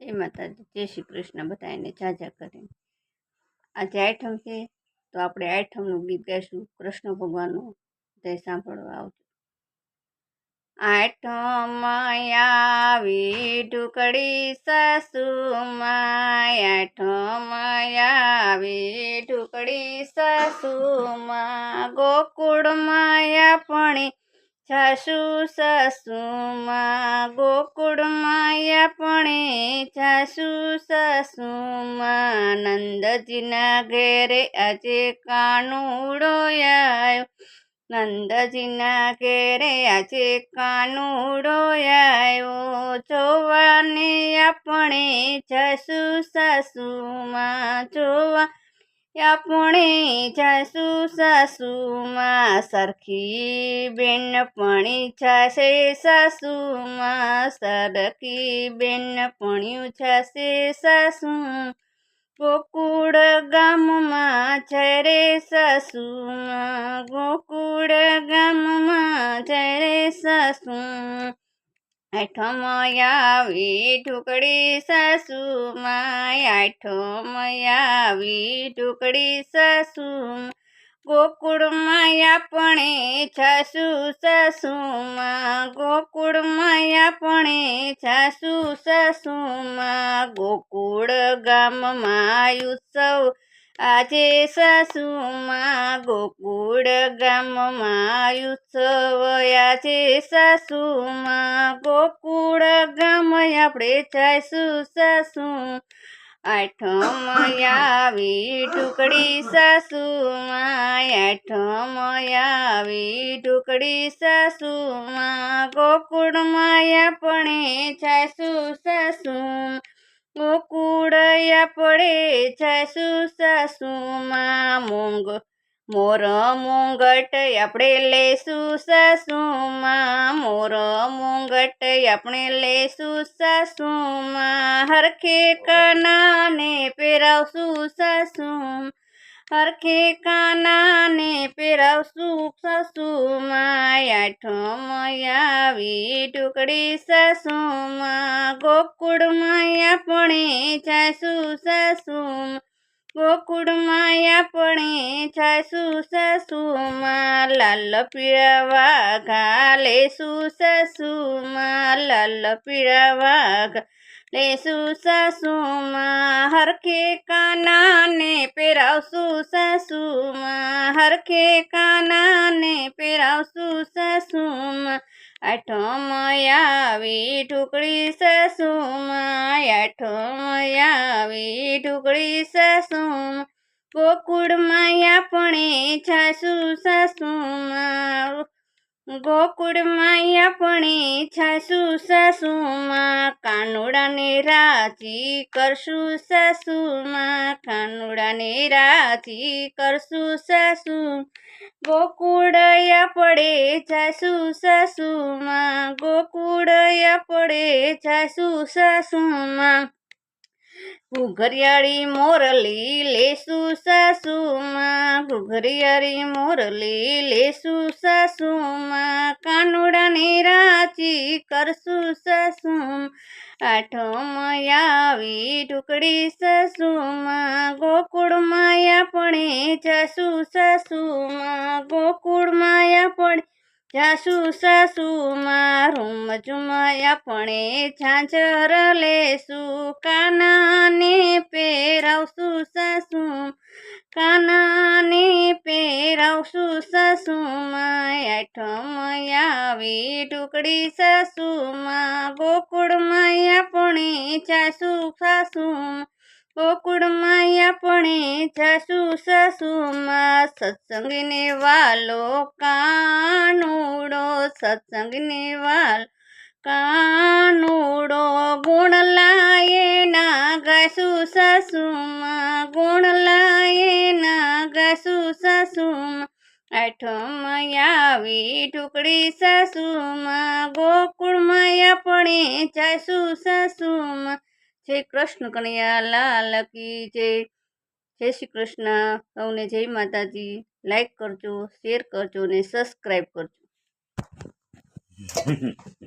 જય માતાજી, જય શ્રી કૃષ્ણ બધાને જાજા કરીને આજે આઠમ છે, તો આપણે આઠમનું ગીત ગાઈશું. કૃષ્ણ ભગવાનનું જય સાંભળવા આવજો. આઠમ આવી ઢુકડી સાસુમાં આઠમ આવી ઢુકડી સાસુમાં, ગોકુળમાં આપણી સાસુ સાસુમાં ગોકુળમાં આપણે જાસુ સસુમાં નંદજીના ઘેરે આજે કાનુડો આવ્યો નંદજીના ઘેરે આજે કાનુડો આવ્યો જોવાને આપણે જાસુ સસુમાં જોવા આપણે જાસુ સાસુમાં સરખી બેનપણી છાશે સાસુમાં સરખી બેનપણ્યું છાશે સાસુ. ગોકુળ ગામમાં છે રે સાસુમાં ગોકુળ ગામમાં છે રે સાસુ આઠમ આવી ઢુકડી સાસુમાં આઠમ આવી ઢુકડી સાસુ ગોકુળમાં આપણે છાસુ સાસુમાં ગોકુળમાં આપણે છાસુ સાસુમાં. ગોકુળ ગામમાં ઉત્સવ આજે સાસુમાં, ગોકુળ ગામમાં ઉત્સવ આજે સાસુમાં. આપણે સાસુ. આઠમ આવી ટુકડી સાસુમાં, આઠમ આવી ટુકડી સાસુ ગોકુળ માયા આપણે છાસુ સાસુ ગોકુળ છાસુ સાસુ માં મોંઘ, મોર મોંઘટ આપણે લેશું સાસુમાં. મોર મુંગટ આપણે લેશું સાસુમાં. હરખે કાનાને પહેરાવશું સાસુ હરખે કાનાને પહેરાવશું સાસુમાં. આઠો આવી ટુકડી સાસુમાં. ગોકુળમાં આપણે જાશું સાસુમાં. ગોકુળમાં આપણે છાસુ સસુમાં લાલ પીળાવા વાઘા લેસું સાસુમાં લાલ પીળાવા વાઘ લેસું સાસુમાં હરખે કાનાને પહેરાવશું સસુમાં હરખે કાનાને પહેરાવશું સાસુમાં આઠમ ટુકડી સાસુમાં ટુકડી આવી ઢુકડી સાસુમાં ગોકુળમાં આપણે છાસુ સાસુમાં. ગોકુળમાં આપણે છાસુ સાસુમાં કાનુડાને રાજી કરશું સાસુમાં કાનુડાને રાજી કરશું સાસુ ગોકુળ પડે છાસુ સાસુમાં ગોકુળ પડે છાસુ સાસુમાં ઘરિયાળી મોરલી લેસું ઘુઘરિયાળી મોરલી લેશું સાસુમાં કાનુડાની રાચી કરશું સાસુમ આઠમ આવી ટુકડી સાસુમાં ગોકુળમાં આપણે જાસુ સાસુમાં ગોકુળમાં આપણે જાસુ સાસુમાં રૂમ ઝુમા પણ ઝાંઝર લેશું, કાનાને ટુકડી સાસુમાં ગોકુળમાં આપણે જાસુ સાસુમાં ગોકુળમાં આપણે ચાસુ સાસુમાં સત્સંગને વાલો કાનુડો, સત્સંગને વાલ કાનુડો, ગુણ સાસુમાં આઠમ આવી ટુકડી સાસુમાં, ગોકુળમાં આપણે જાસુ સાસુમાં. જય કૃષ્ણ કનૈયા, લાલ કી જય. જય શ્રી કૃષ્ણ. સૌને જય માતાજી. લાઈક કરજો, શેર કરજો ને સબસ્ક્રાઈબ કરજો.